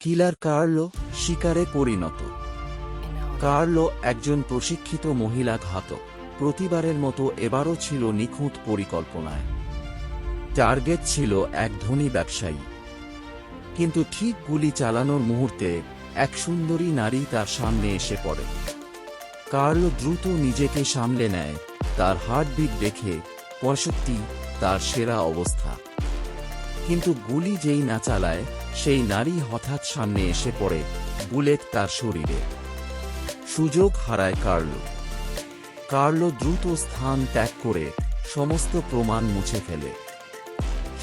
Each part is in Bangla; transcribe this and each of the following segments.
কিলার কার্লো শিকারে পরিণত। কার্লো একজন প্রশিক্ষিত মহিলা ঘাতক। প্রতিবারের মতো এবারও ছিল নিখুঁত পরিকল্পনায়। টার্গেট ছিল এক ধনী ব্যবসায়ী। কিন্তু ঠিক গুলি চালানোর মুহূর্তে এক সুন্দরী নারী তার সামনে এসে পড়ে। কার্লো দ্রুত নিজেকে সামলে নেয়, তার হার্টবিট দেখে পঁয়ষট্টি তার সেরা অবস্থা। কিন্তু গুলি যেই না চালায় সেই নারী হঠাৎ সামনে এসে পড়ে বুলেট তার শরীরে। সুযোগ হারায় কার্লো। কার্লো দ্রুত স্থান ত্যাগ করে সমস্ত প্রমাণ মুছে ফেলে।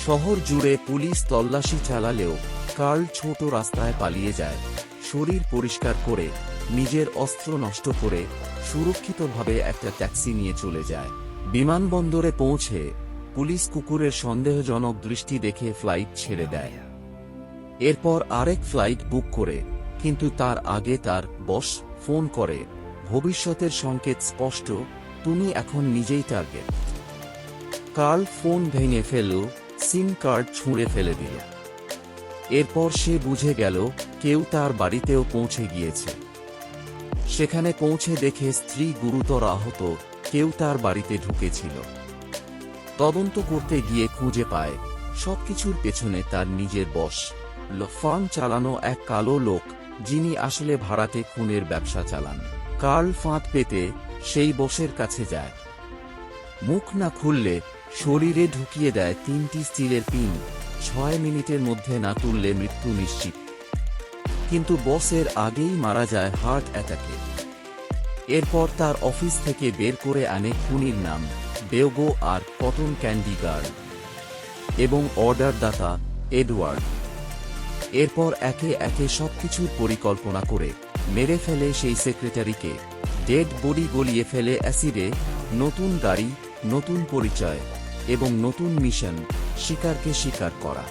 শহর জুড়ে পুলিশ তল্লাশি চালালেও কার্ল ছোট রাস্তায় পালিয়ে যায়, শরীর পরিষ্কার করে, নিজের অস্ত্র নষ্ট করে, সুরক্ষিতভাবে একটা ট্যাক্সি নিয়ে চলে যায়। বিমানবন্দরে পৌঁছে পুলিশ কুকুরের সন্দেহজনক দৃষ্টি দেখে ফ্লাইট ছেড়ে দেয়। এরপর আরেক ফ্লাইট বুক করে, কিন্তু তার আগে তার বস ফোন করে, ভবিষ্যতের সংকেত স্পষ্ট, তুমি এখন নিজেই টার্গেট কার্ল ফোন ভেঙে ফেলল, সিম কার্ড ছুঁড়ে ফেলে দিল। এরপর সে বুঝে গেল, কেউ তার বাড়িতেও পৌঁছে গিয়েছে। সেখানে পৌঁছে দেখে স্ত্রী গুরুতর আহত, কেউ তার বাড়িতে ঢুকেছিল। তদন্ত করতে গিয়ে খুঁজে পায়, সবকিছুর পেছনে তার নিজের বস। ল ফার্ম চালানো এক কালো লোক, যিনি আসলে ভাড়াতে খুনের ব্যবসা চালান। কার্ল ফাঁদ পেতে সেই বসের কাছে যায়। মুখ না খুললে শরীরে ঢুকিয়ে দেয় তিনটি স্টিলের পিন, ছয় মিনিটের মধ্যে না তুললে মৃত্যু নিশ্চিত। কিন্তু বসের আগেই মারা যায় হার্ট অ্যাটাকে। এরপর তার অফিস থেকে বের করে আনে খুনির নাম, বেওগো আর কটন ক্যান্ডি গার্ড। এবং অর্ডারদাতা এডওয়ার্ড। এরপর একে একে সবকিছুর পরিকল্পনা করে মেরে ফেলে সেই সেক্রেটারিকে ডেড বডি গলিয়ে ফেলে অ্যাসিডে নতুন গাড়ি, নতুন পরিচয় এবং নতুন মিশন শিকারকে শিকার করা।